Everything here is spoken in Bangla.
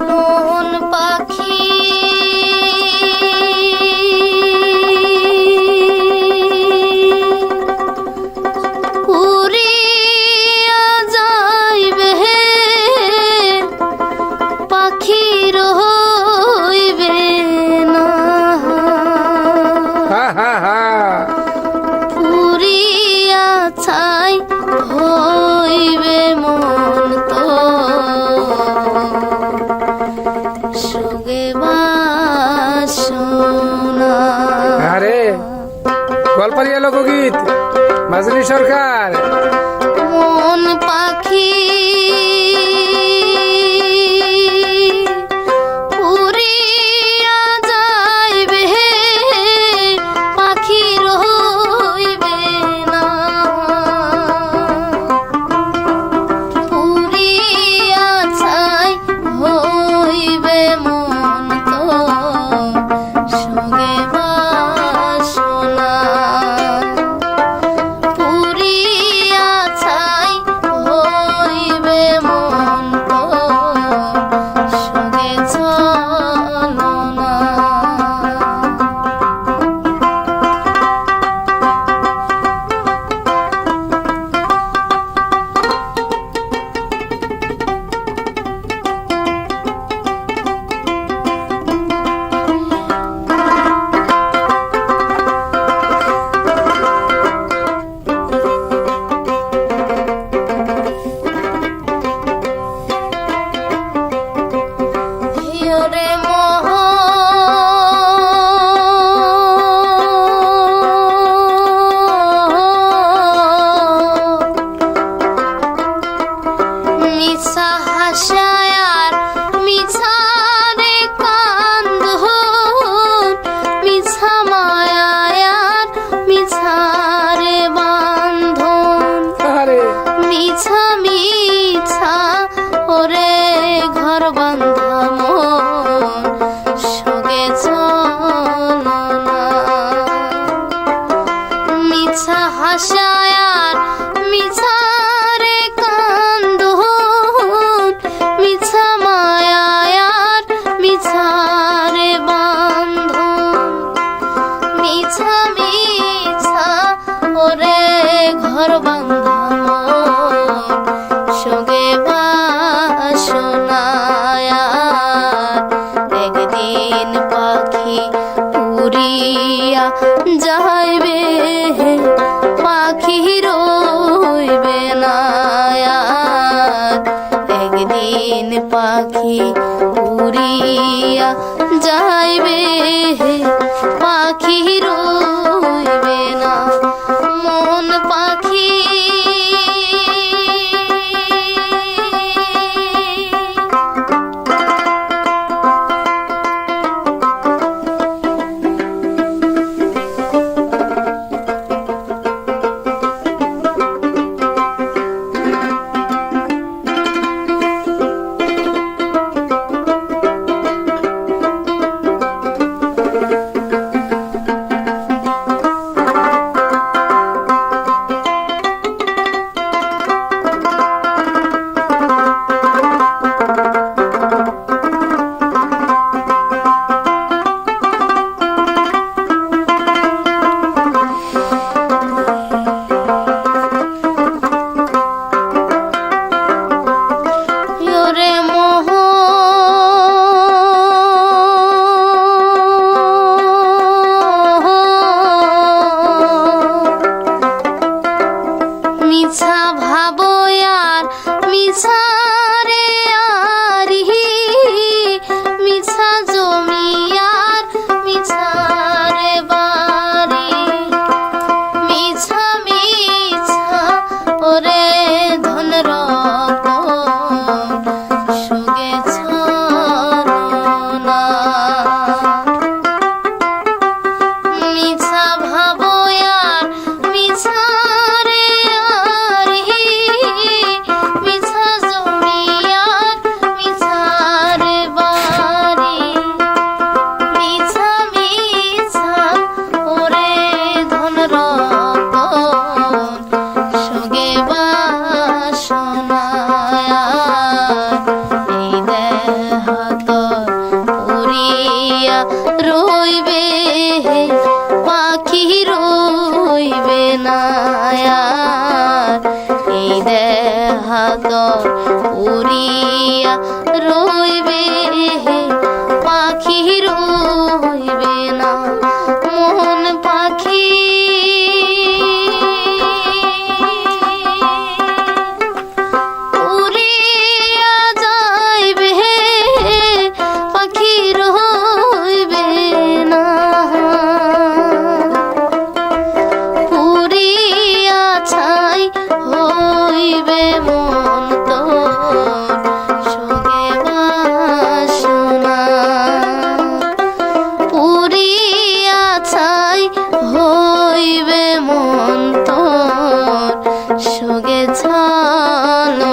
নুন পাখি সোনা আরে গল্পালিয়া লোকগীত মাজনী সরকার। 光 নয়ন পাখি উড়িয়া যাইবে পাখি রইবে না একদিন পাখি উড়িয়া যাইবে পাখি রই সাগর উড়িয়া রইবে হে